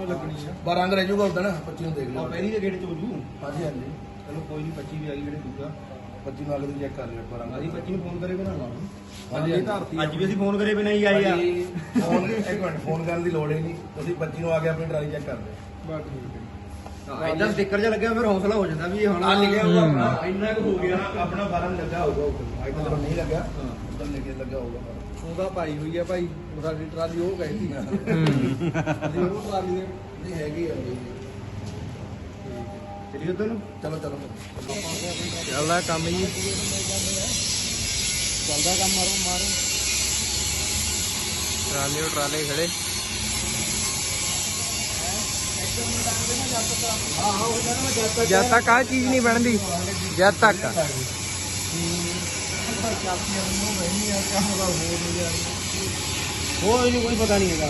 ਲੱਗਣੀ ਆ। ਬਾ ਰੰਗ ਰਹਿ ਜਾਊਗਾ ਉਦੋਂ ਨਾ 25 ਨੂੰ ਦੇਖ ਲਿਓ। ਪਹਿਲੀ ਦੇ ਗੇੜ 'ਚ ਹੋ ਜੂ। ਹਾਂਜੀ ਹਾਂਜੀ। ਚਲੋ ਕੋਈ ਨਹੀਂ 25 ਵੀ ਆ ਗਈ ਜਿਹੜੇ ਦੂਗਾ 25 ਨੂੰ ਆ ਕੇ ਤੁਸੀਂ ਚੈੱਕ ਕਰ ਲਿਓ ਇੱਕ ਵਾਰ ਅਸੀਂ 25 ਨੂੰ ਫੋਨ ਕਰੇ ਬਣਾ ਹਾਂਜੀ ਅੱਜ ਵੀ ਅਸੀਂ ਫੋਨ ਕਰੇ ਬਿਨਾਂ ਹੀ ਆਏ ਆ। ਫੋਨ ਇੱਕ ਮਿੰਟ ਫੋਨ ਕਰਨ ਦੀ ਲੋੜ ਹੀ ਨਹੀਂ। ਤੁਸੀਂ 25 ਨੂੰ ਆ ਕੇ ਆਪਣੀ ਟਰਾਲੀ ਚੈੱਕ ਕਰ ਲਿਓ ਬਸ ਠੀਕ ਹੈ। ਇਦਾਂ ਸਟicker ਜਿਹਾ ਲੱਗਿਆ ਫਿਰ ਹੌਸਲਾ ਹੋ ਜਾਂਦਾ ਵੀ ਇਹ ਹੁਣ ਆ ਲਿਖਿਆ ਹੋਊਗਾ ਆਪਣਾ। ਇੰਨਾ ਕੁ ਹੋ ਗਿਆ। ਆਪਣਾ ਫਾਰਮ ਲੱਗਾ ਹੋਊਗਾ ਉੱਪਰ। ਅੱਜ ਤੱਕ ਨਹੀਂ ਲੱਗਾ ਉੱਪਰ ਲਿਖਿਆ ਲੱਗਾ ਹੋਊਗਾ ਫਾਰਮ। ਉਹਦਾ ਪਾਈ ਹੋਈ ਆ ਭਾਈ ਸਾਡੀ ਟਰਾਲੀ ਉਹ ਗਈ ਸੀ। ਅਸੀਂ ਉਹ ਟਰਾਲੀ ਦੇ ਨਹੀਂ ਹੈਗੀ ਆ। ਬਈ। ਚਲੀ ਉਧਰ ਨੂੰ। ਚਲੋ ਚਲੋ। ਚੱਲਦਾ ਕੰਮ ਜੀ ਚੱਲਦਾ ਕੰਮ ਮਾਰੋ ਮਾਰੋ। ਟਰਾਲੇ ਟਰਾਲੇ ਖੜੇ। ਜਦ ਤੱਕ ਆ ਚੀਜ਼ ਨਹੀਂ ਬਣਦੀ ਜਦ ਤੱਕ। ਹੋਰ ਇਹਨੂੰ ਕੋਈ ਪਤਾ ਨਹੀਂ ਹੈਗਾ।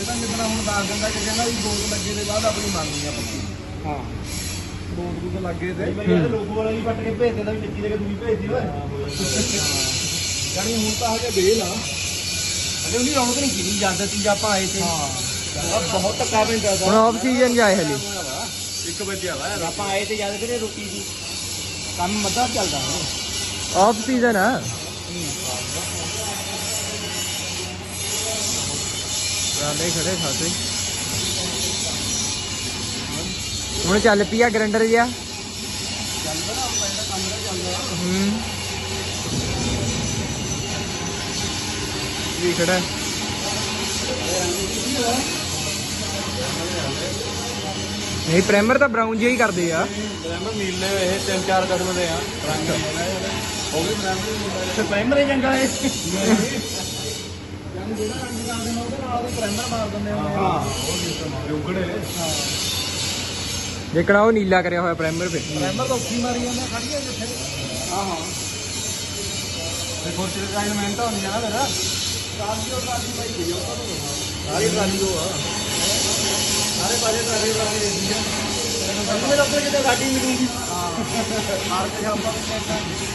ਇਹ ਤਾਂ ਜਿੱਦਾਂ ਹੁਣ ਦੱਸ ਦਿੰਦਾ ਕਿ ਕਹਿੰਦਾ ਵੀ ਬੋਲ ਲੱਗੇ ਦੇ ਬਾਅਦ ਆਪਣੀ ਮੰਨਨੀ ਆ ਪੱਕੀ। ਹਾਂ। ਬੋਲ ਬੂਲ ਲੱਗੇ ਤੇ। ਲੋਗੋ ਵਾਲਾ ਵੀ ਪੱਟ ਕੇ ਭੇਜ ਦਿੰਦਾ ਵੀ ਨਿੱਕੀ ਦੇ ਕੇ ਦੂਜੀ ਭੇਜ ਦਿਓ ਜਾਨੀ ਹੁਣ ਤਾਂ ਹਜੇ ਬੇਲ ਆ। ਅਰੇ ਉਹਦੀ ਰੌਣਕ ਨਹੀਂ ਕਿੰਨੀ ਜ਼ਿਆਦਾ ਸੀ ਆਪਾਂ ਆਏ ਤੇ ਹਾਂ। ਬਹੁਤ ਧੱਕਾ ਪੈਂਦਾ ਹੁਣ ਆਫ ਸੀਜ਼ਨ ਜਾਏ ਹਲੇ ਇੱਕ ਵਜੇ ਆਵਾ ਆਪਾਂ ਆਏ ਤੇ ਜ਼ਿਆਦਾ ਕਿਤੇ ਰੋਟੀ ਸੀ। ਕੰਮ ਮੱਦਾ ਚੱਲਦਾ ਹੈ ਆਫ ਸੀਜ਼ਨ ਆ। ਟਰਾਲੇ ਖੜੇ ਖਾਸੇ ਹੁਣ ਚੱਲ ਪਿਆ ਗਰੰਡਰ ਜਿਆ ਹੂੰ। ਵੀ ਖੜਾ ਨਹੀਂ ਪ੍ਰਾਈਮਰ ਤਾਂ ਬਰਾਊਨ ਜਿਹਾ ਹੀ ਕਰਦੇ ਆ। ਪ੍ਰੈਮਰ ਨੀਲੇ ਇਹ ਤਿੰਨ ਚਾਰ ਕਦਮ ਦੇ ਆ। ਰੰਗ ਉਹ ਵੀ ਪ੍ਰੈਮਰ ਤੇ ਪ੍ਰਾਇਮਰੀ ਜੰਗਾ ਹੈ ਹਾਂ। ਉਗੜੇ ਦੇਖਣਾ ਉਹ ਨੀਲਾ ਕਰਿਆ ਹੋਇਆ ਪ੍ਰਾਈਮਰ ਫਿਰ ਪ੍ਰਾਈਮਰ ਤਾਂ ਉੱਥੀ ਮਾਰੀ ਜਾਂਦਾ ਖੜੀ ਆ ਜਿੱਥੇ ਹਾਂ ਹਾਂ ਤੇ ਫੋਰਚ ਦੇ ਟਾਈਮ ਮਿੰਟ ਹੁੰਦੀ ਆ ਨਾ ਮੇਰਾ ਸਾਰੀ ਟਰਾਲੀ ਉਹ ਆ ਸਾਰੇ ਪਾਸੇ ਟਰਾਲੀ ਟਰਾਲੀ ਦੇਦੀ ਆ ਮੇਰੇ ਉੱਪਰ ਕਿਤੇ ਗਾਡੀ ਮਿਲੂਗੀ ਮਾਰ ਕੇ ਆਪਾਂ ਵੀ ਚੈੱਕ ਕਰਾਂਗੇ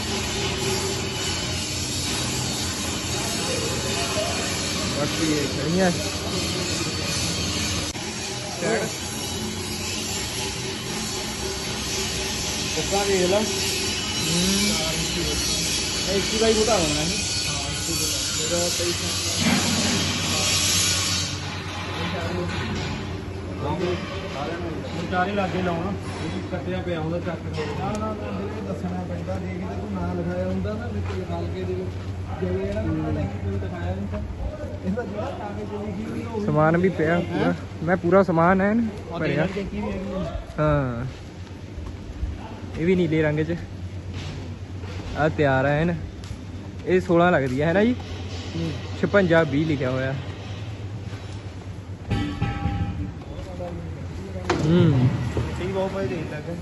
ਬਾਕੀ ਇਹ ਖੜੀਆਂ ਉੱਪਰ ਦੇਖ ਲਾ। ਇਹ 21 ਬਾਈ ਬੁਟਾ ਹੋਣਾ ਹੈ ਹੁਣ ਚਾਰੇ ਲਾਗੇ ਲਾਉਣਾ। ਇਹ ਕੱਟਿਆ ਪਿਆ ਹੁੰਦਾ ਚੱਕ ਕੇ। ਨਾ ਨਾ ਨਾ ਜਿਹੜੇ ਦੱਸਣਾ ਪੈਂਦਾ। ਜੇ ਕਿਤੇ ਕੋਈ ਨਾਂ ਲਿਖਾਇਆ ਹੁੰਦਾ ਨਾ ਵਿੱਚ ਲਿਖਾ ਕੇ ਦੇ ਜਿਵੇਂ ਇਹਨਾਂ ਨੂੰ ਪਤਾ ਨਹੀਂ ਕੋਈ ਦਿਖਾਇਆ ਨਹੀਂ ਤਾਂ। ਇਹਦਾ ਜਿਹੜਾ ਕਾਗਜ਼ ਤੇ ਲਿਖੀ ਹੋਈ ਉਹ ਸਮਾਨ ਵੀ ਪਿਆ ਪੂਰਾ। ਮੈਂ ਪੂਰਾ ਸਮਾਨ ਹੈ ਭਰਿਆ। ਹਾਂ। ਇਹ ਵੀ ਨੀਲੇ ਰੰਗ ਚ। ਆ ਤਿਆਰ ਹੈ ਨਾ। ਇਹ 16 ਲੱਗਦੀ ਹੈ ਹੈ ਨਾ ਜੀ? 56 20 ਲਿਖਿਆ ਹੋਇਆ। ਹੂੰ। ਠੀਕ ਬਹੁਤ ਪਏ ਦੇਖ ਲੱਗ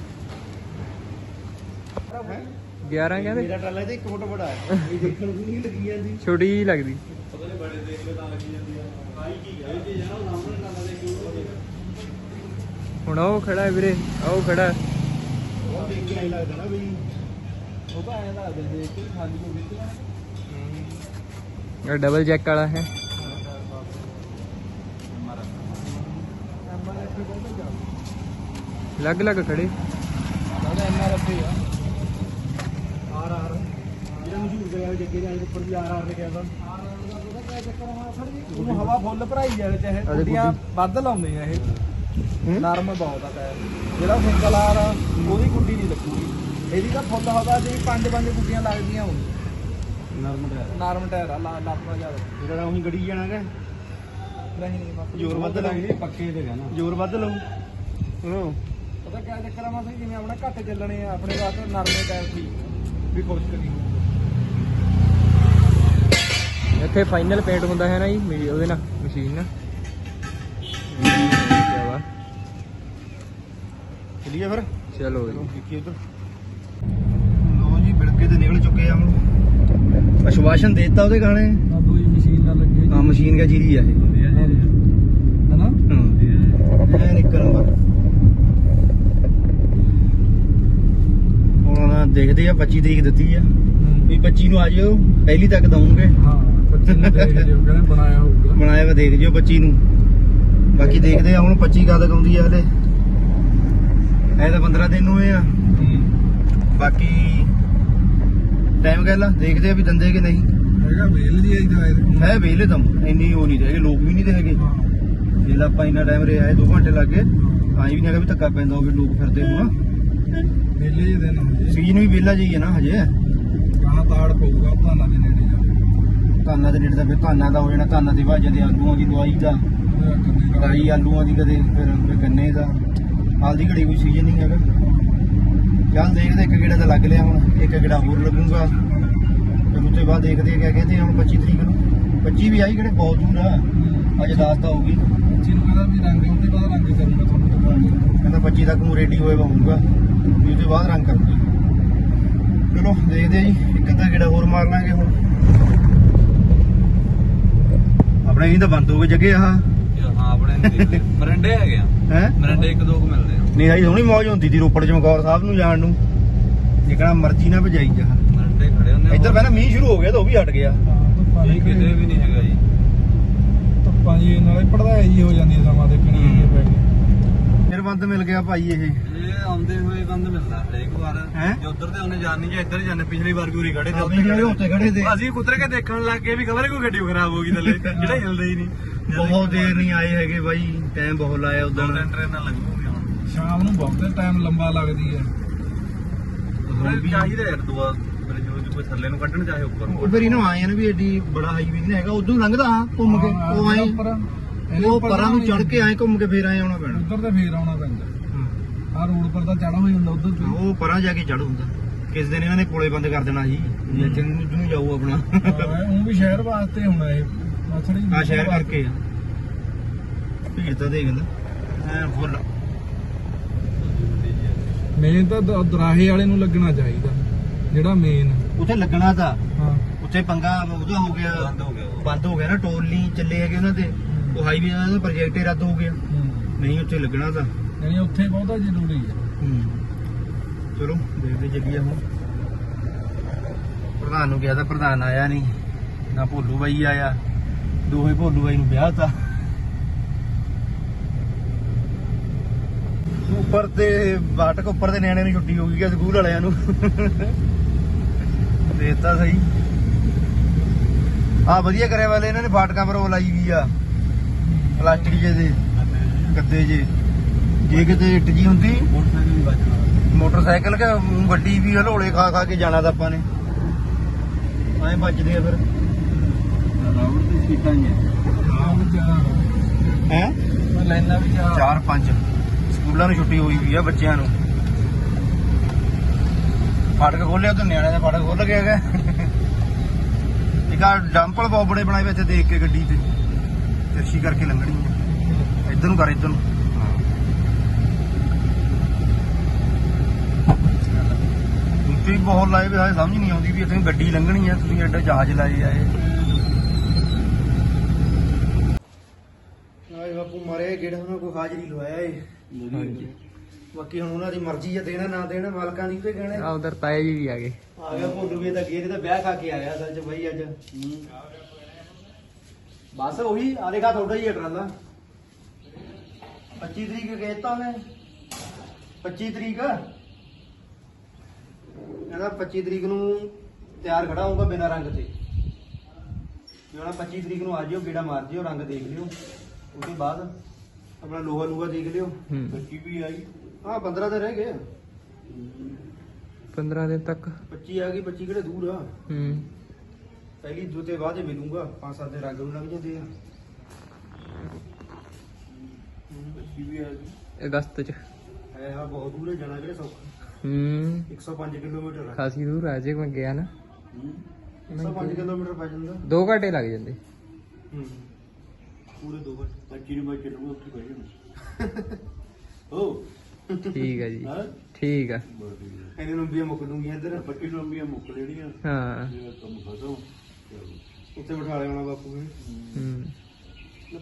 11 ਕਹਿੰਦੇ? ਮੇਰਾ ਟਰਾਲਾ ਤੇ 1 ਫੁੱਟ ਬੜਾ ਹੈ। ਇਹ ਦੇਖਣ ਨੂੰ ਨਹੀਂ ਲੱਗੀ ਜਾਂਦੀ। ਛੋਟੀ ਜਿਹੀ ਲੱਗਦੀ। ਪਤਾ ਨਹੀਂ ਬੜੇ ਦੇਖ ਲੈ ਤਾਂ ਲੱਗੀ ਜਾਂਦੀ ਆ ਆਈ ਕੀ ਹੈ ਇਹ ਜਣਾ ਸਾਹਮਣੇ ਟਾਲਾ ਦੇ ਕਿਉਂ ਹੁਣ ਉਹ ਖੜਾ ਹੈ। ਵੀਰੇ ਉਹ ਖੜਾ। ਉਹ ਦੇਖ ਕੇ ਐਂ ਲੱਗਦਾ ਨਾ ਵੀ ਉਹ ਤਾਂ ਐਂ ਲੱਗਦਾ ਦੇਖ ਕੇ ਖਾਲੀ ਹੋ ਗਈ ਇਹ ਡਬਲ ਜੈਕ ਵਾਲਾ ਹੈ। ਜਾ ਅਲੱਗ ਅਲੱਗ ਖੜੇ। ਐਮਆਰਐਫ ਆ। ਆਰ ਆਰ ਜਿਹੜਾ ਮਸ਼ਹੂਰ ਕਰਿਆ ਹੋਇਆ ਜੱਗੇ ਦੇ ਐਂ ਉੱਪਰ ਵੀ ਆਰ ਆਰ ਲਿਖਿਆ ਵਾ ਉਹਨੂੰ ਹਵਾ ਫੁੱਲ ਭਰਾਈ ਜਾਵੇ ਚਾਹੇ ਵੱਧ ਲਾਉਂਦੇ ਆ ਇਹ। ਨਰਮ ਬਹੁਤ ਆ ਟਾਇਰ ਜਿਹੜਾ ਸਿੰਗਲ ਆਰ ਆ ਉਹਦੀ ਕੁੱਡੀ ਨਹੀਂ ਲੱਗੂਗੀ। ਇਹਦੀ ਤਾਂ ਫੁੱਲ ਹਵਾ ਜੇ ਪੰਜ ਪੰਜ ਕੁੱਡੀਆਂ ਲੱਗਦੀਆਂ ਹੋਣ। ਨਰਮ ਟਾਇਰ ਨਰਮ ਟਾਇਰ ਆ ਲਾ ਲਾਪਣਾ ਜ਼ਿਆਦਾ। ਜਿਹੜਾ ਉਹੀ ਗੜੀ ਜਾਣਾ ਕਿ ਨਹੀਂ ਨਹੀਂ ਬਸ। ਜ਼ੋਰ ਵੱਧ ਲਾਉ ਪੱਕੇ ਦੇ ਨਾ ਜ਼ੋਰ ਵੱਧ ਲਾਉ ਹੂੰ। ਪਤਾ ਕਿਆ ਚੱਕਰ ਆ ਮਾਸਾ ਜੀ, ਜਿਵੇਂ ਆਪਣਾ ਘੱਟ ਚੱਲਣੇ ਆ ਆਪਣੇ ਵਾਸਤੇ ਨਰਮੇ ਟਾਇਰ ਠੀਕ ਵੀ ਖੁਸ਼ ਕਰੀ ਇੱਥੇ ਫਾਈਨਲ ਪੇਂਟ ਹੁੰਦਾ ਹੈ ਨਾ ਜੀ ਮੇਰੀ ਉਹਦੇ ਨਾਲ ਮਸ਼ੀਨ ਨਾਲ। ਚਲੀਏ ਫਿਰ? ਚਲੋ ਜੀ। ਦੇਖੀਏ ਉਧਰ ਲੋ ਜੀ ਬਿੜਕੇ ਤੇ ਨਿਕਲ ਚੁੱਕੇ ਆ ਹੁਣ ਅਸ਼ਵਾਸਨ ਦੇਤਾ ਉਹਦੇ ਗਾਣੇ? ਆ ਦੂਈ ਮਸ਼ੀਨ ਨਾਲ ਲੱਗੀ ਆ ਮਸ਼ੀਨ ਕਾ ਚੀਰੀ ਆ ਇਹ। ਹਨਾ? ਹਾਂ। ਐਨ ਇੱਕ ਨੰਬਰ ਹੁਣ ਨਾ ਦੇਖਦੇ ਆ 25 ਤਰੀਕ ਦਿੱਤੀ ਆ। ਵੀ 25 ਨੂੰ ਆ ਜਿਓ ਪਹਿਲੀ ਤੱਕ ਦਊਂਗੇ। ਹਾਂ ਬੱਚੇ ਨੂੰ ਦੇਖ ਜਿਓ ਕਹਿੰਦੇ ਬਣਾਇਆ ਹੋਊਗਾ। ਬਣਾਇਆ ਵਾ ਦੇਖ ਜਿਓ 25 ਨੂੰ। ਬਾਕੀ ਦੇਖਦੇ ਆ ਹੁਣ 25 ਕਦ ਆਉਂਦੀ ਆ ਹਲੇ ਐ ਤਾਂ 15 ਦਿਨ ਹੋਏ ਆ। ਬਾਕੀ ਟਾਈਮ ਗੱਲ ਦੇਖਦੇ ਆ ਵੀ ਦੰਦੇ ਕਿ ਨਹੀਂ। ਹੈਗਾ ਵੇਲ ਜੀ ਆਈ ਦਾ ਹੈ ਵੇਲੇ ਤਾਂ ਇੰਨੀ ਉਹ ਨਹੀਂ ਹੈਗੇ ਲੋਕ ਵੀ ਨਹੀਂ ਤੇ ਹੈਗੇ। ਜੇ ਆਪਾਂ ਇੰਨਾ ਟਾਈਮ ਰਿਹਾ 2 ਘੰਟੇ ਲੱਗ ਗਏ ਆਈ ਵੀ ਨਹੀਂ ਹੈਗਾ ਵੀ ਧੱਕਾ ਪੈਂਦਾ ਹੋਵੇ ਲੋਕ ਫਿਰਦੇ ਹੋਣ। ਵੇਲੇ ਜੀ ਦਿਨ ਹੁੰਦੇ ਸੀਜ਼ਨ ਵੀ ਵੇਲਾ ਜਾਈਏ ਨਾ ਹਜੇ। ਗਾਣਾ ਤਾੜ ਪਊਗਾ ਭਾਨਾ ਦੇ ਨੇੜੇ ਜਾ ਧਾਨਾਂ ਦੇ ਨੇੜੇ ਦਾ ਫਿਰ ਧਾਨਾਂ ਦਾ ਹੋ ਜਾਣਾ ਧਾਨਾਂ ਦੇ ਭਾਜੇ ਦੇ ਆਲੂਆਂ ਦੀ ਦਵਾਈ ਦਾ। ਦਵਾਈ ਆਲੂਆਂ ਦੀ ਕਦੇ ਫਿਰ ਗੰਨੇ ਦਾ। ਹਾਲ ਦੀ ਘੜੀ ਕੋਈ ਸੀਜ਼ਨ ਨਹੀਂ ਹੈਗਾ। ਚੱਲ ਦੇਖਦੇ ਇੱਕ ਗੇੜਾ ਤਾਂ ਲੱਗ ਲਿਆ ਹੁਣ ਇੱਕ ਗੇੜਾ ਹੋਰ ਲੱਗੂਗਾ। ਫਿਰ ਉਸ ਤੋਂ ਬਾਅਦ ਦੇਖਦੇ ਆ ਕਿਆ ਕਹਿੰਦੇ ਹੁਣ 25 ਤਰੀਕ ਨੂੰ। 25 ਵੀ ਆਈ ਕਿਹੜੇ ਬਹੁਤ ਦੂਰ ਆ। ਅੱਜ 10 ਤਾਂ ਹੋਊਗੀ। ਬੱਚੀ ਨੂੰ ਕਹਿੰਦਾ ਵੀ ਰੰਗ ਉਹਦੇ ਬਾਅਦ ਰੰਗ ਕਰੂੰਗਾ ਤੁਹਾਨੂੰ ਕਹਿੰਦਾ 25 ਤੱਕ ਨੂੰ ਰੈਡੀ ਹੋਏ ਹੋਊਗਾ ਉਸ ਤੋਂ ਬਾਅਦ ਰੰਗ ਕਰੂਗੀ। ਚਲੋ ਦੇਖਦੇ ਆ ਜੀ। ਇੱਕ ਅੱਧਾ ਗੇੜਾ ਹੋਰ ਮਾਰ ਲਾਂਗੇ ਹੁਣ। ਆਪਣੇ ਇਹ ਤਾਂ ਬੰਦ ਹੋ ਗਏ ਜਗੇ ਆਹ। ਹਾਂ ਆਪਣੇ ਮਰੰਡੇ ਹੈਗੇ ਆ। ਹੈ? ਮਰੰਡੇ ਇੱਕ ਦੋ ਕੁ ਮਿਲਦੇ ਆ। ਨਹੀਂ ਆਈ ਸੋਹਣੀ ਮੌਜ ਹੁੰਦੀ ਸੀ ਰੋਪੜ ਚਮਕੌਰ ਸਾਹਿਬ ਨੂੰ ਜਾਣ ਨੂੰ। ਜਿਕਣਾ ਮਰਜ਼ੀ ਨਾ ਭਜਾਈ ਜਾ। ਮਰੰਡੇ ਖੜੇ ਹੁੰਦੇ ਇੱਧਰ ਪਹਿਲਾਂ ਮੀਂਹ ਸ਼ੁਰੂ ਹੋ ਗਿਆ ਤਾਂ ਉਹ ਵੀ ਹਟ ਗਿਆ। ਧੁੱਪਾਂ ਇਹ ਕਿਤੇ ਵੀ ਨਹੀਂ ਹੈਗਾ ਜੀ। ਧੁੱਪਾਂ ਜੀ ਨਾਲੇ ਪੜਦਾਈ ਜੀ ਹੋ ਜਾਂਦੀ ਹੈ ਸਮਾਂ ਦੇਖਣੀ ਜੀ ਪੈ ਫਿਰ ਬੰਦ ਮਿਲ ਗਿਆ ਭਾਈ ਇਹ। ਇਹ ਆਉਂਦੇ ਹੋਏ ਬੰਦ ਮਿਲਦਾ ਹਰੇਕ ਵਾਰ। ਹੈਂ? ਜੇ ਉਧਰ ਤੇ ਉਹਨੇ ਜਾਣੀ ਜਾਂ ਇੱਧਰ ਜਾਂਦੇ ਪਿਛਲੀ ਵਾਰ ਵੀ ਉਰੀ ਖੜੇ ਹਾਂ, ਪਿਛਲੀ ਵਾਰੀ ਉੱਥੇ ਖੜੇ ਤੇ। ਅਸੀਂ ਕੁਤਰ ਕੇ ਦੇਖਣ ਲੱਗ ਗਏ ਵੀ ਖਬਰ ਕੋਈ ਗੱਡੀ ਖਰਾਬ ਹੋ ਗਈ ਥੱਲੇ? ਜਿਹੜਾ ਹਿਲਦਾ ਹੀ ਨਹੀਂ। ਬਹੁਤ ਦੇਰ ਨਹੀਂ ਆਏ ਹੈਗੇ ਬਾਈ ਟਾਈਮ ਬਹੁਤ ਲਾਇਆ ਦੋ ਉਦੋਂ ਟ੍ਰੇਨਾਂ ਲੱਗੂਗੀਆਂ ਹੁਣ। ਸ਼ਾਮ ਨੂੰ ਬਹੁਤ ਟਾਈਮ ਲੰਬਾ ਲੱਗਦੀ ਹੈ। ਹੁਣ ਵੀ ਚਾਹੀਦਾ ਯਾਰ ਦੁਆ ਮੇਰੇ ਜੋ ਕੋਈ ਥੱਲੇ ਨੂੰ ਕੱਢਣ ਚਾਹੇ ਉੱਪਰ ਉਹ ਫਿਰ ਇਹਨੂੰ ਆਏ ਨਾ ਵੀ ਐਡੀ ਬੜਾ ਹਾਈਵੇ ਨਹੀਂ ਹੈਗਾ ਉਦੋਂ ਲੰਘਦਾ ਹਾਂ ਘੁੰਮ ਕੇ ਉਹ ਆਏ। ਉੱਪਰ ਉਹ ਉੱਪਰ ਪਰਾਂ ਨੂੰ ਚੜ ਕੇ ਆਏ ਘੁੰਮ ਕੇ ਫੇਰ ਆਏ ਆਉਣਾ ਪੈਣਾ। ਉੱਧਰ ਤੇ ਫੇਰ ਆਉਣਾ ਪੈਂਦਾ। ਆ ਰੋਡ ਪਰ ਤਾਂ ਚੜਾ ਹੋਈ ਹੁੰਦਾ ਉੱਧਰ ਤੇ। ਉਹ ਪਰਾਂ ਜਾ ਕੇ ਚੜ ਹੁੰਦਾ। ਕਿਸ ਦਿਨ ਇਹਨਾਂ ਨੇ ਪੁਲੇ ਬੰਦ ਕਰ ਦੇਣਾ ਜੀ ਜੇ ਨੂੰ ਨੂੰ ਜਾਊ ਆਪਣਾ। ਉਹ ਵੀ ਸ਼ਹਿਰ ਵਾਸਤੇ ਹੋਣਾ ਇਹ। ਆ ਸ਼ਹਿਰ ਕਰਕੇ ਆ। ਭੀੜ ਤਾਂ ਦੇਖ ਲੈ। ਐ ਫੁੱਲ। ਮੇਨ ਤਾਂ ਦ- ਦਰਾਹੇ ਵਾਲੇ ਨੂੰ ਲੱਗਣਾ ਚਾਹੀਦਾ ਜਿਹੜਾ ਮੇਨ ਉੱਥੇ ਲੱਗਣਾ ਤਾਂ। ਹਾਂ। ਉੱਥੇ ਪੰਗਾ ਉਹਦਾ ਹੋ ਗਿਆ। ਬੰਦ ਹੋ ਗਿਆ ਉਹ। ਬੰਦ ਹੋ ਗਿਆ ਨਾ ਟੋਲ ਨਹੀਂ ਚੱਲੇ ਹੈਗੇ ਉਹਨਾਂ ਤੇ ਉਹ ਹਾਈਵੇ ਦਾ ਪ੍ਰੋਜੈਕਟ ਹੀ ਰੱਦ ਹੋ ਗਿਆ। ਨਹੀਂ ਉੱਥੇ ਲੱਗਣਾ ਤਾਂ। ਯਾਨੀ ਉੱਥੇ ਬਹੁਤਾ ਜ਼ਰੂਰੀ ਹੈ। ਚਲੋ ਦੇਖਦੇ ਚੱਲੀਏ ਹੁਣ। ਪ੍ਰਧਾਨ ਨੂੰ ਕਿਹਾ ਤਾਂ ਪ੍ਰਧਾਨ ਆਇਆ ਨਹੀਂ ਨਾ ਭੋਲੂ ਬਾਈ ਆਇਆ। ਦੋਹੇ ਭੋਲੂ ਬਾਈ ਨੂੰ ਵਿਆਹ ਤਾ। ਉੱਪਰ ਤੇ ਬਾਟਕ ਉੱਪਰ ਦੇ ਨਿਆਣੇ ਨੂੰ ਛੁੱਟੀ ਹੋ ਗਈ ਕਿ ਸਕੂਲ ਵਾਲਿਆਂ ਨੂੰ। ਦੇਤਾ ਸਹੀ। ਆ ਵਧੀਆ ਕਰਿਆ ਵਾਲੇ, ਇਹਨਾਂ ਨੇ ਫਾਟਕਾਂ ਪਰ ਉਹ ਲਾਈ ਵੀ ਆ। ਪਲਾਸਟਿਕ ਜੇ ਦੇ, ਗੱਦੇ ਜੇ ਜੇ ਕਿਤੇ ਇੱਟ ਜੀ ਹੁੰਦੀ, ਮੋਟਰਸਾਈਕਲ ਵੀ ਬਚਣਾ ਮੋਟਰਸਾਈਕਲ ਕਿ ਗੱਡੀ ਵੀ ਹਲੋਲੇ ਖਾ ਖਾ ਕੇ ਜਾਣਾ ਤਾਂ ਆਪਾਂ ਨੇ। ਐਂ ਵੱਜਦੇ ਆ ਫਿਰ। ਰਾਵੜ ਤੇ ਸੀਟਾਂ ਹੀ? ਆ ਹੈ ਮੈਂ ਵੀ ਚਾਰ ਪੰਜ। ਸਕੂਲਾਂ ਨੂੰ ਛੁੱਟੀ ਹੋਈ ਵੀ ਆ ਬੱਚਿਆਂ ਨੂੰ। ਫਾਟਕ ਖੋਲਿਆ ਤਾਂ ਨਿਆਣਿਆਂ ਦਾ ਫਾਟਕ ਖੁੱਲ ਗਿਆ ਹੈਗਾ। ਇੱਕ ਆ ਡੰਪਲ ਬਹੁਤ ਬੜੇ ਬਣਾਏ ਵੇ ਇੱਥੇ ਦੇਖ ਕੇ ਗੱਡੀ ਤੇ। ਤਿਰਛੀ ਕਰਕੇ ਲੰਘਣੀ ਆ। ਇੱਧਰ ਨੂੰ ਕਰ, ਇੱਧਰ ਨੂੰ। ਉੱਤੇ ਬਹੁਤ ਲਾਏ ਵੇ ਸਮਝ ਨਹੀਂ ਆਉਂਦੀ ਵੀ ਇੱਥੇ ਗੱਡੀ ਲੰਘਣੀ ਹੈ ਤੁਸੀਂ ਐਡਾ ਜਹਾਜ਼ ਲਾਏ ਆਏ। ਮਾਰੇ ਗੇੜਾ ਉਹਨਾਂ ਕੋਈ ਹਾਜ਼ਰੀ ਲਵਾਇਆ ਏ? ਹਾਂਜੀ। ਬਾਕੀ ਹੁਣ ਉਹਨਾਂ ਦੀ ਮਰਜ਼ੀ ਆ ਦੇਣਾ ਨਾ ਦੇਣਾ ਮਾਲਕਾਂ ਦੀ ਤੇ ਕਹਿਣਾ ਆ ਉਧਰ ਤਾਇਆ ਜੀ ਵੀ ਆ ਗਏ। ਆ ਗਿਆ ਭੋਲੂ ਵੀ ਤਾਂ ਗੇਰ ਦਾ ਵਿਆਹ ਖਾ ਕੇ ਆਇਆ ਅਸਲ ਚ ਬਈ ਅੱਜ। ਬਸ ਉਹੀ ਆ ਦੇਖਾ ਤੁਹਾਡਾ ਹੀ ਟਰਾਲਾ। 25 ਤਰੀਕ ਕਹਿਤਾ ਉਹਨੇ। 25 ਤਰੀਕ? ਕਹਿੰਦਾ 25 ਤਰੀਕ ਨੂੰ ਤਿਆਰ ਖੜਾ ਹੋਊਗਾ ਬਿਨਾਂ ਰੰਗ ਤੇ। ਜਿਹੜਾ 25 ਤਰੀਕ ਨੂੰ ਆ ਜਿਓ ਗੇੜਾ ਮਾਰ ਜਿਓ ਰੰਗ ਦੇਖ ਲਿਓ। ਉਸ ਤੋਂ ਬਾਅਦ ਆਪਣਾ ਲੋਹਾ ਲੂਹਾ ਦੇਖ ਲਿਓ ਹੂੰ। 25 ਵੀ ਆਈ। ਹਾਂ 15 ਤੇ ਰਹਿ ਗਏ 15 ਦਿਨ ਤੱਕ? 25 ਆ ਗਈ 25 ਕਿਹੜੇ ਦੂਰ ਆ? ਹੂੰ। ਪਹਿਲੀ ਦੂਤੇ ਬਾਅਦ ਹੀ ਮਿਲੂੰਗਾ ਪੰਜ ਸੱਤ ਦੇ ਰੰਗ ਨੂੰ ਲੱਗ ਜਾਂਦੇ ਆ। ਵੀ ਆ ਗਈ। ਅਗਸਤ ਚ। ਹੈ ਆ ਬਹੁਤ ਦੂਰ ਹੈ ਜਾਣਾ ਕਿਹੜੇ ਸੌਖਾ। ਹੂੰ। 105 ਕਿਲੋਮੀਟਰ ਆ। ਖਾਸੀ ਦੂਰ ਆ ਜੇ ਮੈਂ ਗਿਆ ਨਾ। 105 ਕਿਲੋਮੀਟਰ ਪੈ ਜਾਂਦਾ। 2 ਘੰਟੇ ਲੱਗ ਜਾਂਦੇ। ਹੂੰ। ਪੂਰੇ ਦੋ ਘੰਟੇ 25 ਨੂੰ ਮੈਂ ਚੱਲੂਗਾ ਉੱਥੇ ਬਹਿ ਜਾਣਾ। ਹੋ। ਠੀਕ ਹੈ ਜੀ। ਹਾਂ। ਠੀਕ ਆ। ਬਸ ਠੀਕ ਹੈ ਇਹਨੇ ਲੰਬੀਆਂ ਮੁੱਕ ਦੂੰਗੀਆਂ ਇੱਧਰ 25 ਲੰਬੀਆਂ ਮੁੱਕ ਲੈਣੀਆਂ। ਹਾਂ। ਜੇ ਕੰਮ ਖਤਮ ਚਲੋ। ਉੱਥੇ ਬਿਠਾ ਲਿਆਉਣਾ ਬਾਪੂ ਨੇ। ਹੂੰ।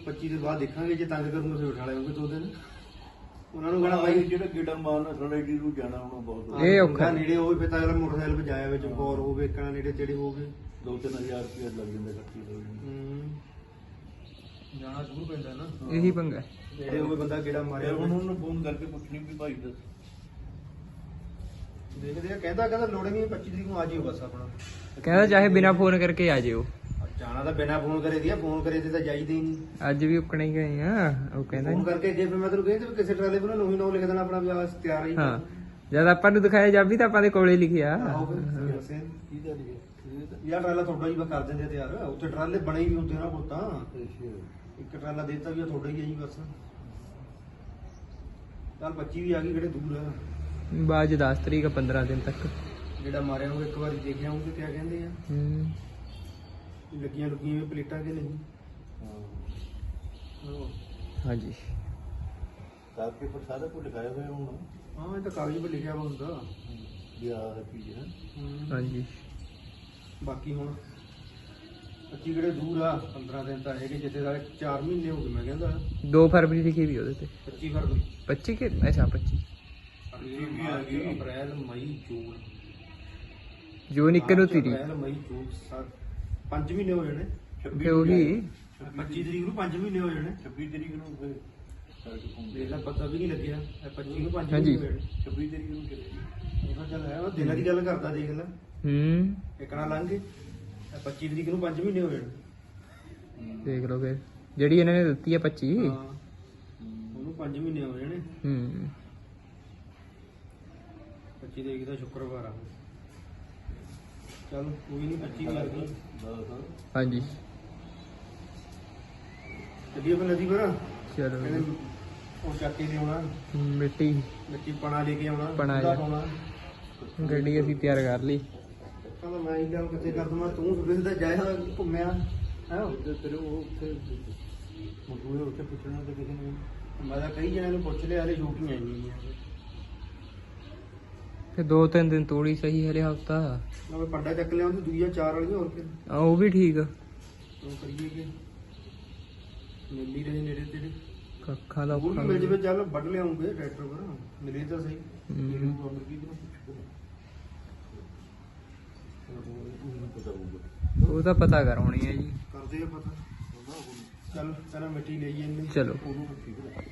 25 ਦੇ ਬਾਅਦ ਦੇਖਾਂਗੇ ਜੇ ਤੰਗ ਕਰੂੰਗੇ ਫਿਰ ਬਿਠਾ ਲਿਆਉਂਗੇ ਦੋ ਦਿਨ। ਉਹਨਾਂ ਨੂੰ ਕਹਣਾ ਭਾਈ ਬਾਈ ਜਿਹੜਾ ਗੇੜਾ ਮਾਰਨਾ ਥੋੜਾ ਜੀ ਨੂੰ ਜਾਣਾ ਹੁਣ ਬਹੁਤ। ਇਹ ਔਖਾ। ਨੇੜੇ ਹੋਵੇ ਫਿਰ ਤਾਂ ਅਗਲਾ ਮੋਟਰਸਾਈਕਲ 'ਤੇ ਜਾਇਆ ਵਿੱਚ ਬੌਰ ਹੋਵੇ ਕਣਾ ਨੇੜੇ ਤੇੜੇ ਹੋਵੇ। ਦੋ ਤਿੰਨ ਹਜ਼ਾਰ ਰੁਪਏ ਲੱਗ ਜਾਂਦਾ ਇਕੱਠੀ ਹੋ ਜਾਂਦੀ। ਹੂੰ। ਜਾਣਾ ਦੂਰ ਪੈਂਦਾ ਨਾ। ਇਹੀ ਪੰਗਾ ਹੈ। ਨੇੜੇ ਹੋਵੇ ਬੰਦਾ ਗੇੜਾ ਮਾਰਿਆ ਫਿਰ ਉਹਨੂੰ? ਫੋਨ ਕਰਕੇ ਪੁੱਛਣੀ ਵੀ ਭਾਈ ਦੱਸ ਦੇਖਦੇ ਆ ਕਹਿੰਦਾ ਕਹਿੰਦਾ ਲੋੜ ਨਹੀਂ 25 ਤਰੀਕ ਨੂੰ ਆ ਜਿਓ ਬਸ ਆਪਣਾ। ਕਹਿੰਦਾ ਚਾਹੇ ਬਿਨਾ ਫੋਨ ਕਰਕੇ ਆ ਜਿਓ। ਜਾਣਾ ਤਾਂ ਬਿਨਾ ਫੋਨ ਕਰੇ ਦਿਆ ਫੋਨ ਕਰੇ ਤੇ ਤਾਂ ਜਾਈਦੇ ਹੀ ਨਹੀਂ। ਅੱਜ ਵੀ ਉੱਕਣੇ ਹੀ ਗਏ ਆ ਉਹ ਕਹਿੰਦਾ ਫੋਨ ਨੀ। ਕਰਕੇ ਜੇ ਫਿਰ ਮੈਂ ਤੈਨੂੰ ਕਹਿੰਦਾ ਵੀ ਕਿਸੇ ਟਰਾਲੇ ਪਰ ਨੋਹੀ ਨੋ ਲਿਖ ਦੇਣਾ ਆਪਣਾ ਵਿਆਹ ਤਿਆਰ ਹੀ ਹਾਂ। ਜਦ ਆਪਾਂ ਨੂੰ ਦਿਖਾਇਆ ਜਾਬੀ ਤਾਂ ਆਪਾਂ ਦੇ ਕੋਲੇ ਲਿਖਿਆ। ਆਹੋ ਫਿਰ ਦੱਸੇ ਕੀ ਹੈ? ਯਾਰ ਟਰਾਲਾ ਤੁਹਾਡਾ ਹੀ ਬਸ ਕਰ ਦਿੰਦੇ ਤਿਆਰ। ਉੱਥੇ ਟਰਾਲੇ ਬਣੇ ਹੀ ਵੀ ਹੁੰਦੇ ਨਾ ਕੋਲ ਤਾਂ ਅੱਛਾ ਇੱਕ ਟਰਾਲਾ ਦੇਤਾ ਵੀ ਆ ਤੁਹਾਡਾ ਹੀ ਹੈ ਜੀ ਬਸ। ਚੱਲ 25 ਵੀ ਆ ਗਈ ਕਿਹੜੇ ਦੂਰ ਆ? ਬਾਅਦ 10 ਤਰੀਕ 15 ਦਿਨ ਤੱਕ। ਜਿਹੜਾ ਮਾਰਿਆ ਉਹ ਇੱਕ ਵਾਰੀ ਦੇਖਿਆ ਆਉਂਗੇ ਕਿਆ ਕਹਿੰਦੇ ਆ। ਹੂੰ। ਲੱਗੀਆਂ ਲੁੱਗੀਆਂ ਵੀ ਪਲੇਟਾਂ ਕਿ ਨਹੀਂ? ਹਾਂ। ਹਾਂਜੀ। ਕਾਕੇ ਪਰ ਸਾਰਾ ਕੁਝ ਲਿਖਾਇਆ ਹੋਇਆ ਹੁਣ। ਹਾਂ ਇਹ ਤਾਂ ਕਾਗਜ਼ 'ਤੇ ਲਿਖਿਆ ਵਾ ਹੁੰਦਾ ਵੀ ਆਹ ਚੀਜ਼ ਹੈ। ਹਾਂਜੀ। ਬਾਕੀ ਹੁਣ 25 ਕਿਹੜੇ ਦੂਰ ਆ? 15 ਦਿਨ ਤਾਂ ਹੈਗੇ ਜਿੱਥੇ ਦਾ 4 ਮਹੀਨੇ ਹੋ ਗਏ ਮੈਂ ਕਹਿੰਦਾ। 2 ਫਰਵਰੀ ਲਿਖੀ ਵੀ ਉਹਦੇ ਤੇ। 25 ਫਰਵਰੀ। 25 ਕਿ ਅੱਛਾ 25 ਅਗਲੀ ਵੀ ਆ ਗਈ। ਅਪ੍ਰੈਲ ਮਈ ਜੂਨ। ਜੂਨ ਇੱਕ ਨੂੰ ਤੀਰੀ। ਅਪ੍ਰੈਲ ਮਈ ਜੂਨ ਸੱਤ। ਪੰਜ ਮਹੀਨੇ ਹੋ ਜਾਣੇ। ਤੇ ਉਹੀ 25 ਤਰੀਕ ਨੂੰ ਪੰਜ ਮਹੀਨੇ ਹੋ ਜਾਣੇ। 26 ਤਰੀਕ ਨੂੰ ਫਿਰ ਲੈ ਪਤਾ ਵੀ ਨਹੀਂ ਲੱਗਿਆ। ਇਹ 25 ਨੂੰ ਪੰਜ ਹਾਂਜੀ। ਮਹੀਨੇ ਹੋ ਜਾਣੇ। 26 ਤਰੀਕ ਨੂੰ ਤਾਂ ਚੱਲ ਹੈ ਉਹ ਦਿਨਾਂ ਦੀ ਗੱਲ ਕਰਦਾ ਦੇਖ ਲੈ। ਹੂੰ। ਇਕਣਾ ਲੰਘ ਗਏ। ਇਹ 25 ਤਰੀਕ ਨੂੰ ਪੰਜ ਮਹੀਨੇ ਹੋ ਜਾਣੇ ਦੇਖ ਲਓ ਫਿਰ। ਜਿਹੜੀ ਇਹਨਾਂ ਨੇ ਦਿੱਤੀ ਹੈ 25 ਹਾਂ। ਉਹਨੂੰ ਪੰਜ ਮਹੀਨੇ ਹੋ ਜਾਣੇ ਹੂੰ। 25 ਤਰੀਕ ਦਾ ਸ਼ੁੱਕਰਵਾਰ ਆ। ਚੱਲ ਕੋਈ ਨਹੀਂ 25 ਵੀ ਆ ਗਈ ਬਸ ਹਾਂਜੀ। ਚੱਲੀਏ ਫਿਰ ਨਦੀ ਪਰ। ਚਲੋ। ਕਹਿੰਦੇ ਉਹ ਚੱਕ ਕੇ ਲਿਆਉਣਾ। ਮਿੱਟੀ। ਮਿੱਟੀ ਪਣਾ ਲੈ ਕੇ ਆਉਣਾ। ਪਣਾ। ਪਾਉਣਾ। ਗੱਡੀ ਅਸੀਂ ਤਿਆਰ ਕਰ ਲਈ। ਕਹਿੰਦਾ ਮੈਂ ਹੀ ਗੱਲ ਕਿੱਥੇ ਕਰ ਦਵਾਂ ਤੂੰ ਸਵੇਰ ਦਾ ਜਾਇਆ ਘੁੰਮਿਆ? ਹੈ? ਉੱਥੇ ਤੇਰੇ ਉਹ ਉੱਥੇ ਮਜ਼ਦੂਰ ਉੱਥੇ ਪੁੱਛਣਾ ਤੇ ਕਿਸੇ ਨੇ ਮੈਂ ਤਾਂ ਕਈ ਜਣਿਆਂ ਨੂੰ ਪੁੱਛ ਲਿਆ ਹਲੇ ਛੋਟੀਆਂ ਇੰਨੀਆਂ ਫਿਰ ਦੋ ਤਿੰਨ ਦਿਨ ਤੋੜੀ ਸਹੀ ਹਲੇ ਹਫਤਾ। ਮੈਂ ਪੰਡਾ ਚੱਕ ਲਿਆ ਤੇ ਦੂਜਾ ਚਾਰ ਵਾਲੀਆਂ ਹੋਰ ਕਿ ਆ ਉਹ ਵੀ ਠੀਕ ਆ। ਤੂੰ ਕਰੀਏ ਕਿ? ਮਿਲ ਹੀ ਰਹੇ ਨੇੜੇ ਤੇੜੇ। ਕੱਖਾਂ ਦਾ ਉਹ ਔਖਾ ਮਿਲ ਜਵੇ ਚੱਲ ਵੱਢ ਲਿਆਉਂਗੇ ਟਰੈਕਟਰ ਪਰ। ਮਿਲੇ ਤਾਂ ਸਹੀ। ਹੂੰ। ਪਤਾ ਹੋਊਗਾ ਉਹ ਤਾਂ ਪਤਾ ਕਰ ਹੋਣੀ ਹੈ ਜੀ। ਕਰਦੇ ਆ ਪਤਾ। ਚੱਲ ਕਹਿੰਦਾ ਮਿੱਟੀ ਲਈ ਜਾਂਦੇ। ਚਲੋ